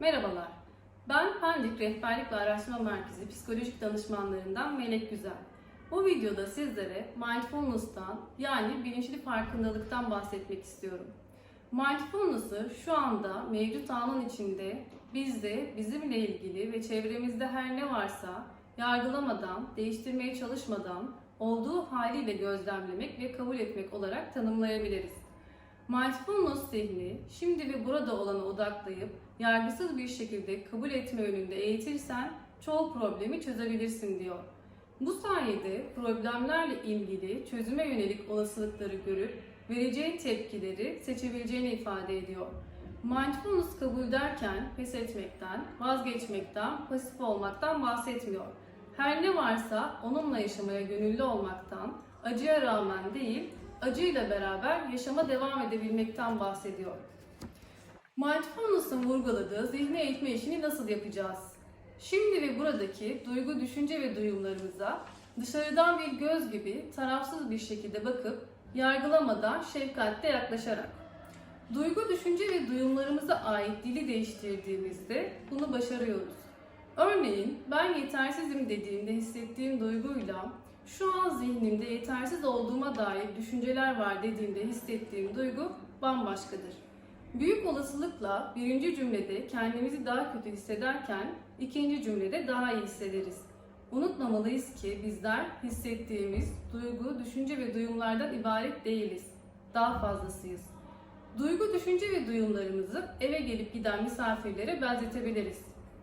Merhabalar. Ben Pendik Rehberlik ve Araştırma Merkezi Psikolojik Danışmanlarından Melek Güzel. Bu videoda sizlere mindfulness'tan yani bilinçli farkındalıktan bahsetmek istiyorum. Mindfulness'ı şu anda mevcut anın içinde bizde, bizimle ilgili ve çevremizde her ne varsa yargılamadan, değiştirmeye çalışmadan olduğu haliyle gözlemlemek ve kabul etmek olarak tanımlayabiliriz. Mindfulness zihni şimdi ve burada olana odaklayıp yargısız bir şekilde kabul etme yönünde eğitirsen çoğu problemi çözebilirsin diyor. Bu sayede problemlerle ilgili çözüme yönelik olasılıkları görüp vereceğin tepkileri seçebileceğini ifade ediyor. Mindfulness kabul derken pes etmekten, vazgeçmekten, pasif olmaktan bahsetmiyor. Her ne varsa onunla yaşamaya gönüllü olmaktan, acıya rağmen değil, acıyla beraber yaşama devam edebilmekten bahsediyor. Mindfulness'ın vurguladığı zihni eğitme işini nasıl yapacağız? Şimdi ve buradaki duygu, düşünce ve duyumlarımıza dışarıdan bir göz gibi tarafsız bir şekilde bakıp yargılamadan şefkatle yaklaşarak. Duygu, düşünce ve duyumlarımıza ait dili değiştirdiğimizde bunu başarıyoruz. Örneğin ben yetersizim dediğimde hissettiğim duyguyla şu an zihnimde yetersiz olduğuma dair düşünceler var dediğimde hissettiğim duygu bambaşkadır. Büyük olasılıkla birinci cümlede kendimizi daha kötü hissederken ikinci cümlede daha iyi hissederiz. Unutmamalıyız ki bizler hissettiğimiz duygu, düşünce ve duyumlardan ibaret değiliz. Daha fazlasıyız. Duygu, düşünce ve duyumlarımızı eve gelip giden misafirlere benzetebiliriz.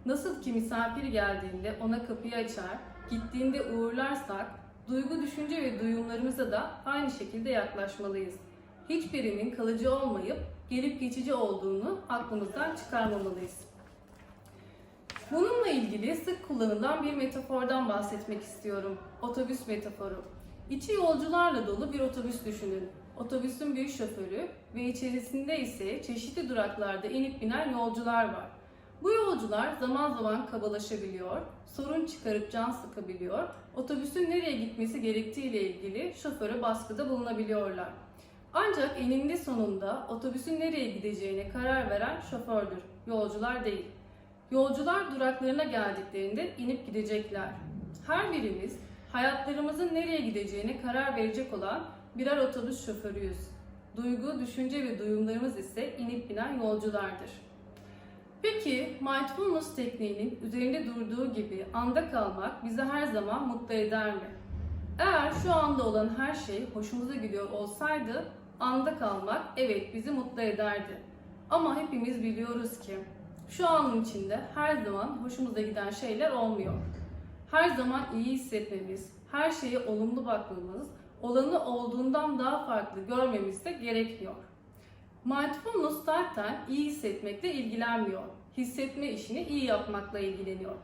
Nasıl ki misafir geldiğinde ona kapıyı açar, gittiğinde uğurlarsak, duygu, düşünce ve duyumlarımıza da aynı şekilde yaklaşmalıyız. Hiçbirinin kalıcı olmayıp gelip geçici olduğunu aklımızdan çıkarmamalıyız. Bununla ilgili sık kullanılan bir metafordan bahsetmek istiyorum. Otobüs metaforu. İçi yolcularla dolu bir otobüs düşünün. Otobüsün bir şoförü ve içerisinde ise çeşitli duraklarda inip binen yolcular var. Bu yolcular zaman zaman kabalaşabiliyor, sorun çıkarıp can sıkabiliyor, otobüsün nereye gitmesi gerektiği ile ilgili şoföre baskıda bulunabiliyorlar. Ancak eninde sonunda otobüsün nereye gideceğine karar veren şofördür, yolcular değil. Yolcular duraklarına geldiklerinde inip gidecekler. Her birimiz hayatlarımızın nereye gideceğine karar verecek olan birer otobüs şoförüyüz. Duygu, düşünce ve duyumlarımız ise inip binen yolculardır. Peki mindfulness tekniğinin üzerinde durduğu gibi anda kalmak bizi her zaman mutlu eder mi? Eğer şu anda olan her şey hoşumuza gidiyor olsaydı anda kalmak evet bizi mutlu ederdi. Ama hepimiz biliyoruz ki şu anın içinde her zaman hoşumuza giden şeyler olmuyor. Her zaman iyi hissetmemiz, her şeye olumlu bakmamız, olanı olduğundan daha farklı görmemiz de gerekmiyor. Mindfulness zaten iyi hissetmekle ilgilenmiyor. Hissetme işini iyi yapmakla ilgileniyor.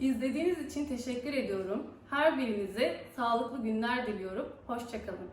İzlediğiniz için teşekkür ediyorum. Her birinize sağlıklı günler diliyorum. Hoşçakalın.